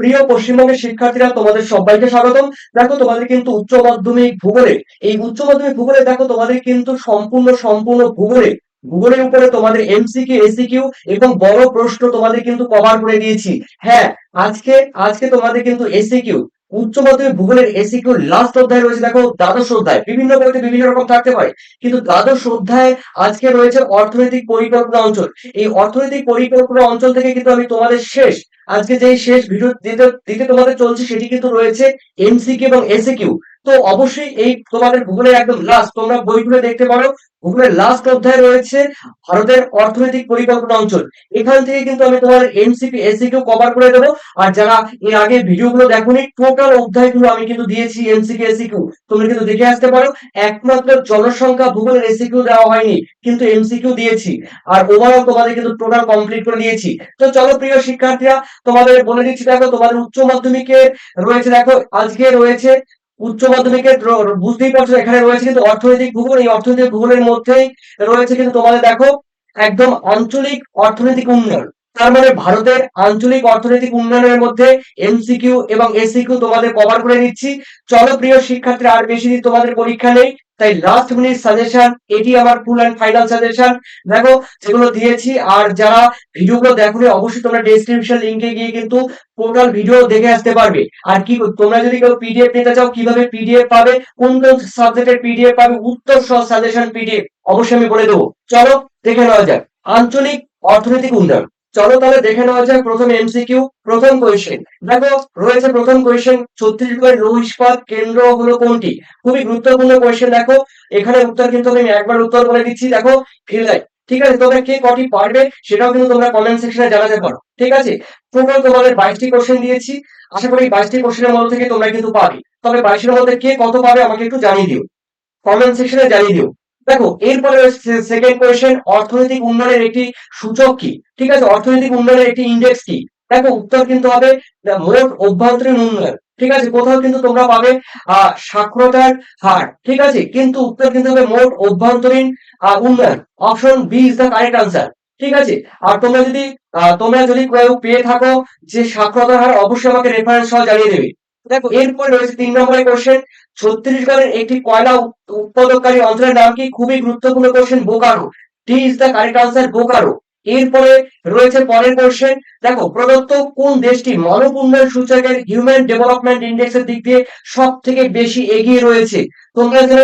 প্রিয় পশ্চিমবঙ্গের শিক্ষার্থীরা, তোমাদের সবাইকে স্বাগতম। দেখো, তোমাদের কিন্তু উচ্চ মাধ্যমিক ভূগোলে, এই উচ্চ মাধ্যমিক ভূগোলে দেখো, তোমাদের কিন্তু সম্পূর্ণ সম্পূর্ণ ভূগোলে ভূগোলের উপরে তোমাদের এমসিকিউ এসিকিউ এবং বড় প্রশ্ন তোমাদের কিন্তু কভার করে দিয়েছি। হ্যাঁ আজকে আজকে তোমাদের কিন্তু এসিকিউ উচ্চ মাধ্যমিক ভূগোলের এসিকিউ লাস্ট অধ্যায় রয়েছে, দেখো, দ্বাদশ অধ্যায়। বিভিন্ন বইতে বিভিন্ন রকম থাকতে পারে, কিন্তু দ্বাদশ অধ্যায় আজকে রয়েছে অর্থনৈতিক পরিকল্পনা অঞ্চল। এই অর্থনৈতিক পরিকল্পনা অঞ্চল থেকে কিন্তু আমি তোমাদের শেষ, আজকে যে শেষ ভিডিও দিতে তোমাদের চলছে, সেটি কিন্তু রয়েছে এমসিকিউ এবং এসিকিউ তো অবশ্যই এই তোমাদের ভূগোলের একদম লাস্ট তোমরা বইগুলো দেখতে পারো। ভূগোলের লাস্ট অধ্যায় রয়েছে ভারতের অর্থনৈতিক পরিকল্পনা অঞ্চল। এখান থেকে কিন্তু আমি তোমার এমসিপি এসিকিউ কভার করে দেবো। আর যারা এর আগে ভিডিওগুলো দেখোনি টোটাল অধ্যায়গুলো আমি কিন্তু দিয়েছি এমসিকিউ এসিকিউ তোমরা কিন্তু দেখে আসতে পারো। একমাত্র জনসংখ্যা ভূগোলের এসিকিউ দেওয়া হয়নি, কিন্তু এমসিকিউ দিয়েছি। আর ওভারঅল তোমাদের কিন্তু টোটাল কমপ্লিট করে দিয়েছি তো চলো প্রিয় শিক্ষার্থীরা, তোমাদের বলে দিচ্ছি, দেখো তোমাদের উচ্চ মাধ্যমিকে রয়েছে, দেখো আজকে রয়েছে উচ্চ মাধ্যমিকের বুঝতেই পারছ, এখানে রয়েছে কিন্তু অর্থনৈতিক ভূগোল, এই অর্থনৈতিক ভূগোলের মধ্যেই রয়েছে কিন্তু তোমাদের দেখো, একদম আঞ্চলিক অর্থনৈতিক উন্নয়ন। তার মানে ভারতের আঞ্চলিক অর্থনৈতিক উন্নয়নের মধ্যে এমসিকিউ এবং এসিকিউ তোমাদের কভার করে দিচ্ছি চলো প্রিয় শিক্ষার্থী আর বেশি দিন তোমাদের পরীক্ষা নেই। তাই লাস্ট মিনিট সাজেশন এটি আমার ফুল অ্যান্ড ফাইনাল সাজেশন দেখো, যেগুলো দিয়েছি, আর যারা ভিডিওগুলো দেখোনি, অবশ্যই তোমরা ডেসক্রিপশন লিংকে গিয়ে কিন্তু টোটাল ভিডিও দেখে আসতে পারবে। আর কি, তোমরা যদি কেউ পিডিএফ নিতে চাও, কীভাবে পিডিএফ পাবে, কোন কোন সাবজেক্টের পিডিএফ পাবে, উত্তর সহ সাজেশন পিডিএফ অবশ্যই আমি বলে দেবো। চলো, দেখে নেওয়া যাক। আঞ্চলিক অর্থনৈতিক উন্নয়ন। চলো তাহলে দেখে নেওয়া যাক প্রথম এমসিকিউ প্রথম কোয়েশ্চেন দেখো, রয়েছে প্রথম কোয়েশ্চেন ছত্তিশগড়ের লৌহ ইস্পাত কেন্দ্র হলো কোনটি? খুবই গুরুত্বপূর্ণ কোয়েশ্চেন দেখো। এখানে উত্তর কিন্তু আমি একবার উত্তর বলে দিচ্ছি, দেখো ভিলাই ঠিক আছে? তোমরা কে কটি পারবে সেটাও কিন্তু তোমরা কমেন্ট সেকশনে জানাতে পারো। ঠিক আছে? টোটাল তোমাদের বাইশটি কোশ্চেন দিয়েছি। আশা করি বাইশটি কোশ্চেনের মধ্যে থেকে তোমরা কিন্তু পাবে। তবে বাইশের মধ্যে কে কত পাবে আমাকে একটু জানিয়ে দিও। কমেন্ট সেকশনে জানিয়ে দিও। দেখো, এরপরে সেকেন্ড কোয়েশ্চেন অর্থনৈতিক উন্নয়নের একটি সূচক কি? ঠিক আছে, অর্থনৈতিক উন্নয়নের একটি ইন্ডেক্স কি? দেখো, উত্তর কিন্তু হবে মোট অভ্যন্তরীণ উন্নয়ন। ঠিক আছে, কোথাও কিন্তু তোমরা পাবে সাক্ষরতার হার। ঠিক আছে, কিন্তু উত্তর কিন্তু হবে মোট অভ্যন্তরীণ উন্নয়ন। Option B is the correct answer ঠিক আছে, আর তোমরা যদি তোমরা যদি পেয়ে থাকো যে সাক্ষরতার হার, অবশ্যই আমাকে রেফারেন্স সহ জানিয়ে দেবে। দেখো, এরপর রয়েছে তিন নম্বরের কোশ্চেন ছত্তিশগড়ের একটি কয়লা উৎ- উৎপাদককারী অঞ্চলের নাম কি? খুবই গুরুত্বপূর্ণ question Bokaro. C is the correct answer Bokaro. এরপরে রয়েছে পরের কোশ্চেন দেখো, প্রদত্ত কোন দেশটি মানব উন্নয়ন সূচকের হিউম্যান ডেভেলপমেন্ট ইন্ডেক্সের দিক দিয়ে সব থেকে বেশি এগিয়ে রয়েছে? তোমরা যেন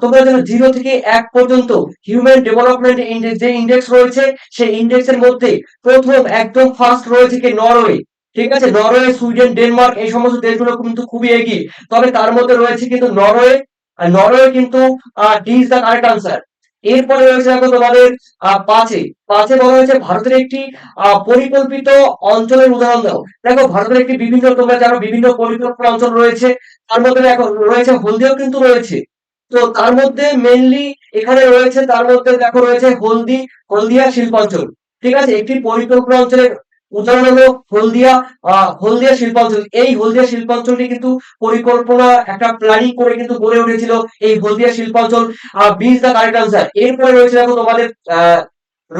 তোমরা যেন জিরো থেকে এক পর্যন্ত হিউম্যান ডেভেলপমেন্ট ইন্ডেক্স যে ইন্ডেক্স রয়েছে, সেই ইন্ডেক্সের মধ্যে প্রথম একদম ফার্স্ট রয়েছে কি? নরওয়ে। ঠিক আছে, নরওয়ে, সুইডেন, ডেনমার্ক, এই সমস্ত দেশগুলো কিন্তু খুবই এগিয়ে। তবে তার মধ্যে রয়েছে কিন্তু নরওয়ে নরওয়ে কিন্তু D is the correct answer এরপরে রয়েছে দেখো তোমাদের পাঁচে। পাঁচে বলা হয়েছে ভারতের একটি পরিকল্পিত অঞ্চলের উদাহরণ দাও। দেখো, ভারতের একটি বিভিন্ন, তোমরা জানো, বিভিন্ন পরিকল্পনা অঞ্চল রয়েছে। তার মধ্যে দেখো, রয়েছে হলদিও কিন্তু রয়েছে। তো তার মধ্যে মেনলি এখানে রয়েছে, তার মধ্যে দেখো রয়েছে হলদি, হলদিয়া শিল্পাঞ্চল। ঠিক আছে, একটি পরিকল্পনা অঞ্চলের উদাহরণ হলো হলদিয়া হলদিয়া শিল্পাঞ্চল। এই হলদিয়া শিল্পাঞ্চলটি কিন্তু পরিকল্পনা, একটা প্ল্যানিং করে কিন্তু গড়ে উঠেছিল এই হলদিয়া শিল্পাঞ্চল বিজ দ্য কারেক্ট আনসার এরপরে রয়েছে দেখো তোমাদের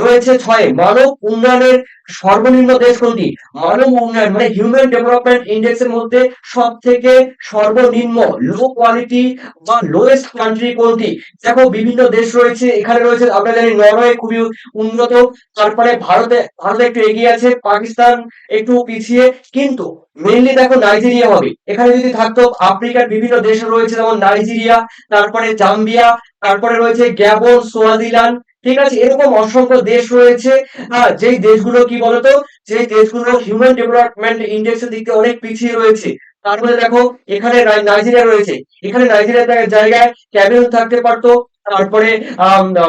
রয়েছে ছয়। মানব উন্নয়নের সর্বনিম্ন দেশ কোনটি? মানব উন্নয়ন মানে হিউম্যান ডেভেলপমেন্ট ইন্ডেক্স এর মধ্যে সব থেকে সর্বনিম্ন লো কোয়ালিটি বা লোয়েস্ট কান্ট্রি কোনটি? দেখো, বিভিন্ন দেশ রয়েছে, এখানে রয়েছে, আমরা জানি নরওয়ে খুবই উন্নত, তারপরে ভারতে ভারতে একটু এগিয়ে আছে, পাকিস্তান একটু পিছিয়ে, কিন্তু মেইনলি দেখো নাইজেরিয়া হবে। এখানে যদি থাকতো, আফ্রিকার বিভিন্ন দেশ রয়েছে, যেমন নাইজেরিয়া, তারপরে জাম্বিয়া, তারপরে রয়েছে গ্যাবন, সোয়াজিল্যান্ড ঠিক আছে, এরকম অসংখ্য দেশ রয়েছে। হ্যাঁ যেই দেশগুলো কি বলতো? যেই দেশগুলো হিউম্যান ডেভেলপমেন্ট ইন্ডেক্সের দিক থেকে অনেক পিছিয়ে রয়েছে। তারপরে দেখো, এখানে নাইজেরিয়া রয়েছে। এখানে নাইজেরিয়ার জায়গায়- ক্যামেরুন থাকতে পারতো, তারপরে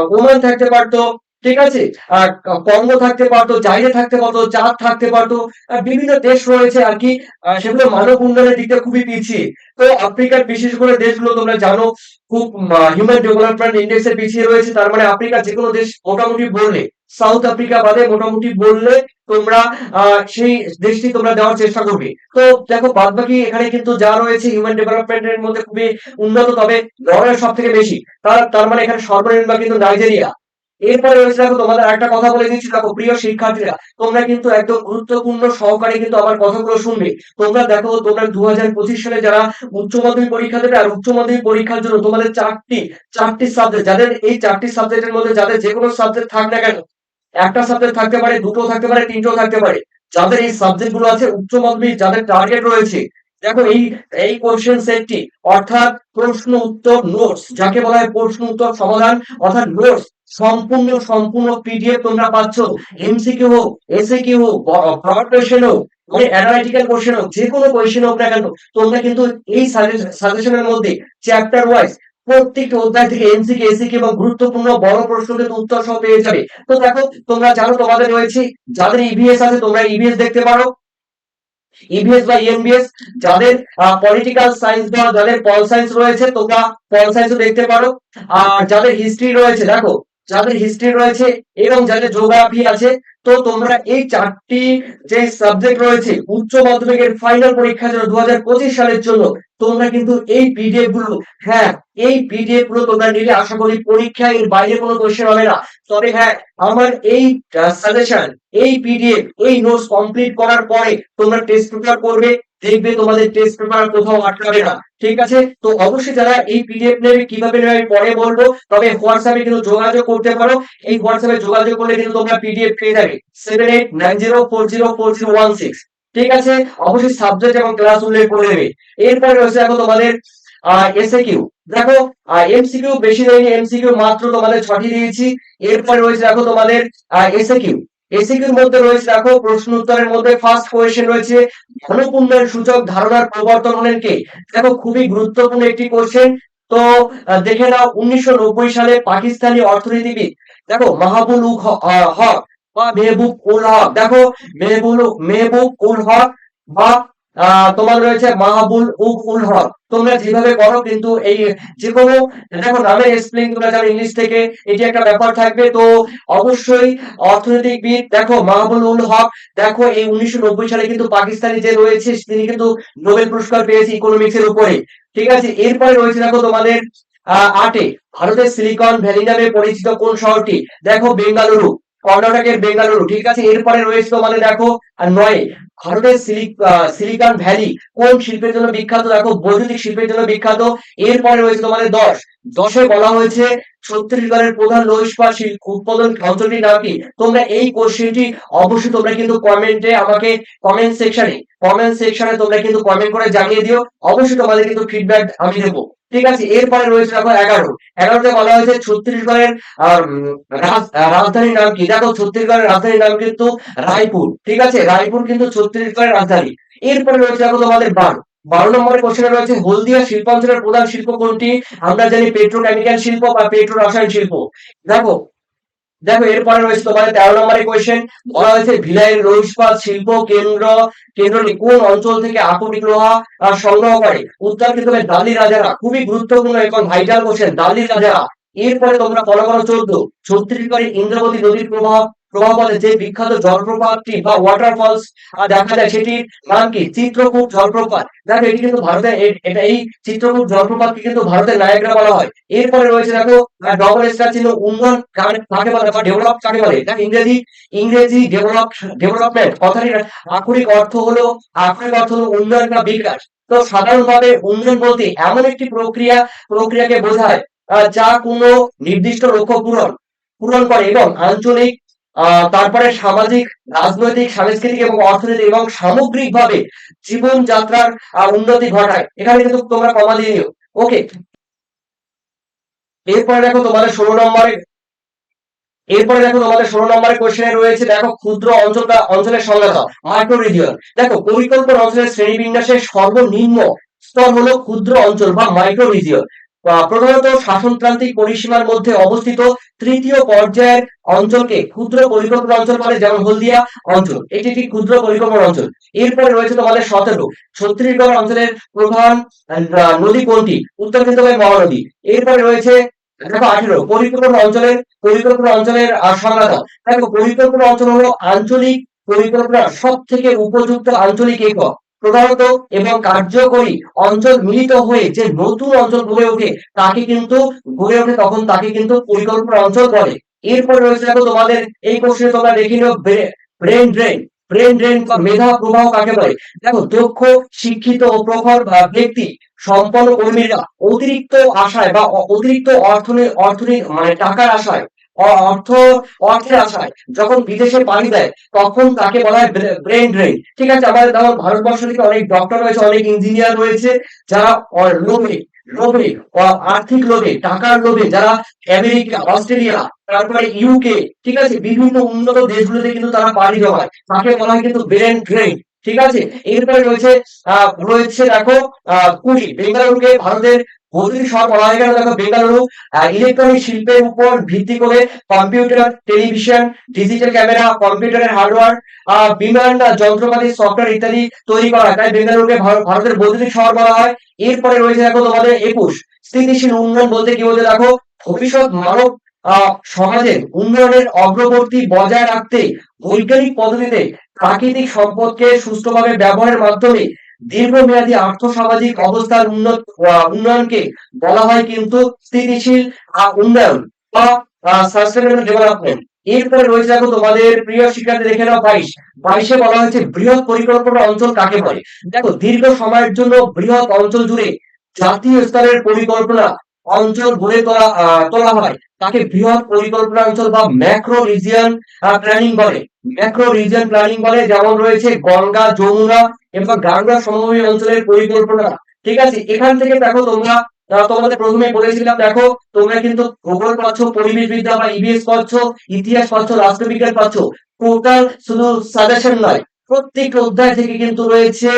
ওমান থাকতে পারতো ঠিক আছে? কঙ্গো থাকতে পারতো, জাইরে থাকতে পারতো, চাঁদ থাকতে পারতো বিভিন্ন দেশ রয়েছে আর কি সেগুলো মানব উন্নয়নের দিকটা খুবই পিছিয়ে। তো আফ্রিকার বিশেষ করে দেশগুলো তোমরা জানো, খুব হিউম্যান ডেভেলপমেন্ট ইন্ডেক্স পিছিয়ে রয়েছে, তার মানে আফ্রিকার যে কোনো দেশ মোটামুটি বললে, সাউথ আফ্রিকা বাদে মোটামুটি বললে তোমরা সেই দেশটি তোমরা দেওয়ার চেষ্টা করবে। তো দেখো বাদ বাকি এখানে কিন্তু যা রয়েছে হিউম্যান ডেভেলপমেন্টের মধ্যে খুবই উন্নত, তবে নরওয়ে সব থেকে বেশি। তার তার মানে এখানে সর্বনিম্ন কিন্তু নাইজেরিয়া। এরপরে রয়েছে দেখো, তোমাদের একটা কথা বলে দিচ্ছি। দেখো, প্রিয় শিক্ষার্থীরা, তোমরা কিন্তু একদম গুরুত্বপূর্ণ সহকারে কিন্তু আমার কথাগুলো শুনবে। তোমরা দেখো, তোমরা দু সালে যারা উচ্চ মাধ্যমিক পরীক্ষা দেবে আর উচ্চ মাধ্যমিক পরীক্ষার জন্য তোমাদের চারটি চারটি সাবজেক্ট যাদের এই চারটি সাবজেক্টের মধ্যে যাদের যে কোনো সাবজেক্ট থাক না কেন, একটা সাবজেক্ট থাকতে পারে, দুটো থাকতে পারে, তিনটেও থাকতে পারে। যাদের এই সাবজেক্টগুলো আছে, উচ্চ মাধ্যমিক যাদের টার্গেট রয়েছে, দেখো এই এই কোশ্চেন সেটটি অর্থাৎ প্রশ্ন উত্তর নোটস যাকে বলা হয় প্রশ্ন উত্তর সমাধান, অর্থাৎ নোটস সম্পূর্ণ সম্পূর্ণ পিডিএফ তোমরা পাচ্ছ। এমসিকিউ হোক এসএকিউ হোক ব্রড কোশ্চেন হোক মানে অ্যানালাইটিক্যাল কোশ্চেন হোক, যে কোনো কোশ্চেন হোক না কেন, তোমরা কিন্তু এই সাজেশনের মধ্যে চ্যাপ্টার ওয়াইজ প্রত্যেকটা অধ্যায় থেকে এমসিকে এসিকে এবং গুরুত্বপূর্ণ বড় প্রশ্ন কিন্তু উত্তর সহ পেয়ে যাবে। তো দেখো, তোমরা জানো তোমাদের রয়েছে, যাদের ইভিএস আছে তোমরা ইভিএস দেখতে পারো। ইভিএস বা ইএমবিএস যাদের পলিটিক্যাল সায়েন্স বা যাদের পল সায়েন্স রয়েছে, তোমরা পল সায়েন্সও দেখতে পারো। আর যাদের হিস্ট্রি রয়েছে, দেখো যাদের হিস্ট্রি রয়েছে এবং যাদের জিওগ্রাফি আছে, তো তোমরা এই চারটি যে সাবজেক্ট রয়েছে, উচ্চ মাধ্যমিকের ফাইনাল পরীক্ষা যেন দু সালের জন্য, তোমরা কিন্তু এই পিডিএফগুলো হ্যাঁ এই পিডিএফগুলো তোমরা নিলে, আশা করি পরীক্ষায় এর বাইরে কোনো কোশ্চেন হবে না। তবে হ্যাঁ আমার এই সাজেশন এই পিডিএফ এই নোটস কমপ্লিট করার পরে তোমরা টেস্ট পেপার করবে দেখবে তোমাদের টেস্ট পেপার কোথাও আটকাবে না, ঠিক আছে? তো অবশ্যই যারা এই পিডিএফ নেবে, কীভাবে নেবে আমি পরে বলব, তবে হোয়াটসঅ্যাপে কিন্তু যোগাযোগ করতে পারো, এই হোয়াটসঅ্যাপে যোগাযোগ করলে কিন্তু তোমরা পিডিএফ পেয়ে যাবে seven eight nine zero four zero four zero one six ঠিক আছে? অবশ্যই সাবজেক্ট এবং ক্লাস উল্লেখ করে দেবে এরপরে রয়েছে এখন তোমাদের এসএ কিউ দেখো এমসিকিউ বেশি দেয়নি এমসিকিউ মাত্র তোমাদের ছটি দিয়েছি। এরপরে রয়েছে দেখো তোমাদের এসএ কিউ এসিকিউর মধ্যে রয়েছে দেখো, প্রশ্ন উত্তরের মধ্যে ফার্স্ট কোয়েশ্চেন রয়েছে সূচক ধারণার প্রবর্তন হলেন কে? দেখো, খুবই গুরুত্বপূর্ণ একটি কোশ্চেন তো দেখে নাও, উনিশশো নব্বই সালে পাকিস্তানি অর্থনীতিবিদ, দেখো মাহবুল হক বা মেহবুব উল হক, দেখো, মেহবুল, মেহবুব উল হক বা তোমার রয়েছে মাহবুল উল হক তোমরা যেভাবে করো কিন্তু এই যে কোনো দেখো নামের স্পেলিং তোমরা জানো ইংলিশ থেকে এটি একটা ব্যাপার থাকবে। তো অবশ্যই অর্থনৈতিকবিদ, দেখো মাহবুল উল হক, দেখো এই উনিশশো নব্বই সালে কিন্তু পাকিস্তানি যে রয়েছে, তিনি কিন্তু নোবেল পুরস্কার পেয়েছে ইকোনমিক্স এর উপরে। ঠিক আছে? এরপরে রয়েছে দেখো তোমাদের আটে, ভারতের সিলিকন ভ্যালি নামে পরিচিত কোন শহরটি? দেখো বেঙ্গালুরু, কর্ণাটকের বেঙ্গালুরু। ঠিক আছে? এরপরে রয়েছে তোমাদের, দেখো, আর নয় ভারতের সিলিকন ভ্যালি কোন শিল্পের জন্য বিখ্যাত? দেখো, বৈদ্যুতিক শিল্পের জন্য বিখ্যাত। এরপরে রয়েছে তোমাদের দশ। দশে বলা হয়েছে ছত্তিশগড়ের প্রধান লৌহ উৎপাদন অঞ্চলটির নাম কি? তোমরা এই কোশ্চেনটি অবশ্যই তোমরা কিন্তু কমেন্টে আমাকে কমেন্ট সেকশনে কমেন্ট সেকশনে তোমরা কিন্তু কমেন্ট করে জানিয়ে দিও। অবশ্যই তোমাদের কিন্তু ফিডব্যাক আমি দেবো। ঠিক আছে, এরপরে রয়েছে দেখো এগারো। এগারোতে বলা হয়েছে ছত্তিশগড়ের রাজধানীর নাম কি? দেখো ছত্তিশগড়ের রাজধানীর নাম কিন্তু রায়পুর। ঠিক আছে, রায়পুর কিন্তু ছত্তিশগড়ের রাজধানী। এরপরে রয়েছে তোমাদের বারো। বারো নম্বরের রয়েছে, হলদিয়া শিল্পাঞ্চলের প্রধান শিল্প কোনটি? আমরা জানি পেট্রোকেমিক্যাল শিল্প বা পেট্রো শিল্প। দেখো দেখো, এরপরে রয়েছে তোমাদের তেরো নম্বরের কোয়েশ্চেন বলা হয়েছে ভিলাইয়ের শিল্প কেন্দ্র, কেন্দ্রটি কোন অঞ্চল থেকে আকরিক লোহা সংগ্রহ করে? উত্তর কিন্তু দালি রাজারা, খুবই গুরুত্বপূর্ণ এখন ভাইটাল কোশ্চেন দালি রাজারা। এরপরে তোমরা ফলো করো চোদ্দ। ছত্রিশগড়ের ইন্দ্রাবতী নদীর প্রভাব প্রভাবলে যে বিখ্যাত জলপ্রপাতটি বা ওয়াটারফলস দেখা যায় সেটির নাম কি? চিত্রকূট জলপ্রপাত। দেখো, এটি কিন্তু ভারতের এটা এই চিত্রকূট জলপ্রপাতকে কিন্তু ভারতের নায়করা বলা হয়। এরপরে রয়েছে দেখো ডবল স্টার চিহ্ন, উন্নয়ন কাকে বলে বা ডেভেলপ কাকে বলে? দেখো, ইংরেজি ইংরেজি ডেভেলপ ডেভেলপমেন্ট কথাটির আক্ষরিক অর্থ হলো, আক্ষরিক অর্থ হলো উন্নয়ন বা বিকাশ। তো সাধারণভাবে উন্নয়ন বলতে এমন একটি প্রক্রিয়া, প্রক্রিয়াকে বোঝায় যা কোনো নির্দিষ্ট লক্ষ্য পূরণ পূরণ করে এবং আঞ্চলিক তারপরে সামাজিক, রাজনৈতিক, সাংস্কৃতিক এবং অর্থনৈতিক এবং সামগ্রিকভাবে জীবনযাত্রার উন্নতি ঘটায়। এখানে কিন্তু তোমরা কমা দিয়ে নিও। ওকে এরপরে দেখো তোমাদের ষোলো নম্বরে, এরপরে দেখো তোমাদের ষোলো নম্বরের কোশ্চেনে রয়েছে, দেখো ক্ষুদ্র অঞ্চলটা, অঞ্চলের সংজ্ঞা দাও। মাইক্রো রিজিয়ন দেখো, পরিকল্পনা অঞ্চলের শ্রেণীবিন্যাসের সর্বনিম্ন স্তর হলো ক্ষুদ্র অঞ্চল বা মাইক্রো রিজিয়ন প্রধানত শাসনতান্ত্রিক পরিসীমার মধ্যে অবস্থিত তৃতীয় পর্যায়ের অঞ্চলকে ক্ষুদ্র পরিকল্পনা অঞ্চল বলে, যেমন হলদিয়া অঞ্চল। এটি একটি ক্ষুদ্র পরিকল্পনা অঞ্চল। এরপরে রয়েছে তোমাদের সতেরো। ছত্রিশগড় অঞ্চলের প্রধান নদী কোনটি? উত্তর কিন্তু মহানদী। এরপরে রয়েছে দেখো আঠেরো। পরিকল্পনা অঞ্চলের পরিকল্পনা অঞ্চলের সংজ্ঞা দেখো, পরিকল্পনা অঞ্চল হলো আঞ্চলিক পরিকল্পনা সব থেকে উপযুক্ত আঞ্চলিক একক। প্রধানত এবং কার্যকরী অঞ্চল মিলিত হয়ে যে নতুন অঞ্চল গড়ে ওঠে, তাকে কিন্তু গড়ে ওঠে তখন তাকে কিন্তু পরিকল্পনা অঞ্চল বলে। এরপরে রয়েছে দেখো তোমাদের, এই কোশ্চেনে তোমরা দেখে নিও ব্রেন ড্রেন। ব্রেন ড্রেন মেধা প্রবাহ কাকে বলে? দেখো দক্ষ, শিক্ষিত ও প্রখর বা ব্যক্তি, সম্পন্ন কর্মীরা অতিরিক্ত আশায় বা অতিরিক্ত অর্থনী অর্থনী মানে টাকার আশায় অর্থ, অর্থের আশায়। যখন বিদেশে পাড়ি দেয়, তখন তাকে বলা হয় ব্রেন ড্রেন ঠিক আছে, আমাদের আমার ভারতবর্ষ থেকে অনেক ডক্টর রয়েছে, অনেক ইঞ্জিনিয়ার রয়েছে, যারা লোভে লোভে আর্থিক লোভে, টাকার লোভে, যারা আমেরিকা, অস্ট্রেলিয়া, তারপরে ইউকে ঠিক আছে, বিভিন্ন উন্নত দেশগুলোতে কিন্তু তারা পাড়ি জমায়। তাকে বলা হয় কিন্তু ব্রেন ড্রেন ঠিক আছে, এরপরে রয়েছে আহ রয়েছে দেখো আহ কুড়ি, বেঙ্গালুরুকে ভারতের বৈদ্যুতিক শহর বলা হয় কেন দেখো বেঙ্গালুরু ইলেকট্রনিক শিল্পের উপর ভিত্তি করে কম্পিউটার টেলিভিশন ডিজিটাল ক্যামেরা কম্পিউটারের হার্ডওয়্যার বিমান যন্ত্রপাতি সফটওয়্যার ইত্যাদি তৈরি করা তাই বেঙ্গালুরুকে ভার- ভারতের বৈদ্যুতিক শহর বলা হয়। এরপরে রয়েছে দেখো তোমাদের একুশ, স্থিতিশীল উন্নয়ন বলতে কি বলতে দেখো, ভবিষ্যৎ মানব সমাজের উন্নয়নের অগ্রবর্তী বজায় রাখতে বৈজ্ঞানিক পদ্ধতিতে প্রাকৃতিক সম্পদকে সুষ্ঠুভাবে ব্যবহারের মাধ্যমে দীর্ঘমেয়াদী আর্থসামাজিক অবস্থার উন্নত উন্নয়নকে বলা হয় কিন্তু স্থিতিশীল উন্নয়ন বা সাস্টেনেবল ডেভেলপমেন্ট এরপরে রয়েছে দেখো তোমাদের প্রিয় শিক্ষার্থী দেখে নাও বাইশ। বাইশে বলা হয়েছে বৃহৎ পরিকল্পনা অঞ্চল কাকে বলে? দেখো দীর্ঘ সময়ের জন্য বৃহৎ অঞ্চল জুড়ে জাতীয় স্তরের পরিকল্পনা অঞ্চল গড়ে তোলা তোলা হয়। তাকে বৃহৎ পরিকল্পনা অঞ্চল বা ম্যাক্রো রিজিয়ন প্ল্যানিং বলে। ম্যাক্রো রিজিয়ন প্ল্যানিং বলে, যেমন রয়েছে গঙ্গা, যমুনা এবং গাঙ্গা সমভূমি অঞ্চলের পরিকল্পনা। ঠিক আছে? এখান থেকে দেখো তোমরা তোমাদের প্রথমে বলেছিলাম, দেখো, তোমরা কিন্তু ভূগোল পাচ্ছ, পরিবেশ বিদ্যা বা ইবিএস পাচ্ছ, ইতিহাস পাচ্ছ, রাষ্ট্রবিজ্ঞান পাচ্ছ। টোটাল শুধু সাজেশন নয়, প্রত্যেকটা অধ্যায় থেকে কিন্তু রয়েছে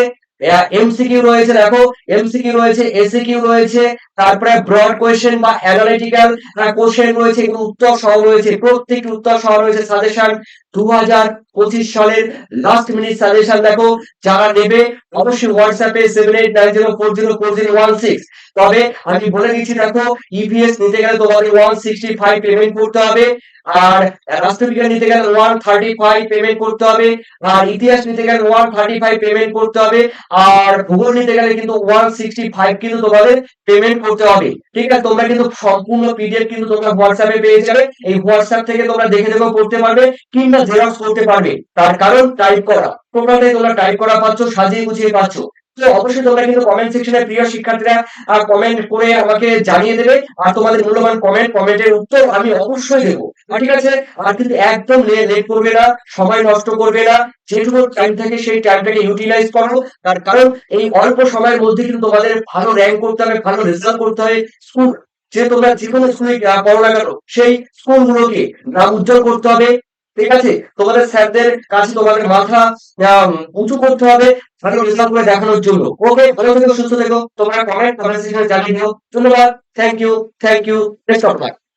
এমসিকিউ রয়েছে, দেখো এমসিকিউ রয়েছে এসিকিউ রয়েছে, তারপরে ব্রড কোয়েশ্চেন বা অ্যানালিটিক্যাল কোশ্চেন রয়েছে, এগুলো উত্তর সহ রয়েছে, প্রত্যেকটি উত্তর সহ রয়েছে সাজেশন দু হাজার পঁচিশ সালের লাস্ট মিনিট সাজেশন দেখো, যারা নেবে, অবশ্যই হোয়াটসঅ্যাপে seven eight nine zero four zero four zero one six তবে আমি বলে দিচ্ছি দেখো ইপিএস নিতে গেলে তোমাকে ওয়ান সিক্সটি ফাইভ পেমেন্ট করতে হবে আর রাষ্ট্রবিজ্ঞান নিতে গেলে ওয়ান থার্টি ফাইভ পেমেন্ট করতে হবে আর ইতিহাস নিতে গেলে ওয়ান থার্টি ফাইভ পেমেন্ট করতে হবে আর ভূগোল নিতে গেলে কিন্তু ওয়ান সিক্সটি ফাইভ কিন্তু তোমাদের পেমেন্ট করতে হবে। ঠিক আছে? তোমরা কিন্তু সম্পূর্ণ পিডিএফ কিন্তু তোমরা হোয়াটসঅ্যাপে পেয়ে যাবে এই হোয়াটসঅ্যাপ থেকে তোমরা দেখে দেখেও করতে পারবে কিংবা জেরক্স করতে পারবে। তার কারণ টাইপ করা। টোটালটাই তোমরা টাইপ করা পাচ্ছ সাজিয়ে গুছিয়ে পাচ্ছ। তো অবশ্যই তোমরা কিন্তু কমেন্ট সেকশনে প্রিয় শিক্ষার্থীরা কমেন্ট করে আমাকে জানিয়ে দেবে। আর তোমাদের মূল্যবান কমেন্ট কমেন্টের উত্তর আমি অবশ্যই দেবো। ঠিক আছে? আর কিন্তু একদম লেট করবে না, সময় নষ্ট করবে না। যেটুকু টাইম থাকে সেই টাইমটাকে ইউটিলাইজ করো। তার কারণ এই অল্প সময়ের মধ্যে কিন্তু তোমাদের ভালো র্যাঙ্ক করতে হবে, ভালো রেজাল্ট করতে হবে। স্কুল যে তোমরা যে কোনো স্কুলে পড়ো না কেন, সেই স্কুলগুলোকে নাম উজ্জ্বল করতে হবে। ঠিক আছে? তোমাদের স্যারদের কাছে তোমাদের মাথা উঁচু করতে হবে। করে দেখানোর জন্য। ওকে, ভালো থেকো, সুস্থ থেকো। তোমরা কমেন্ট কমেন্ট সেকশনে জানিয়ে দিও। ধন্যবাদ। Thank you thank you best of luck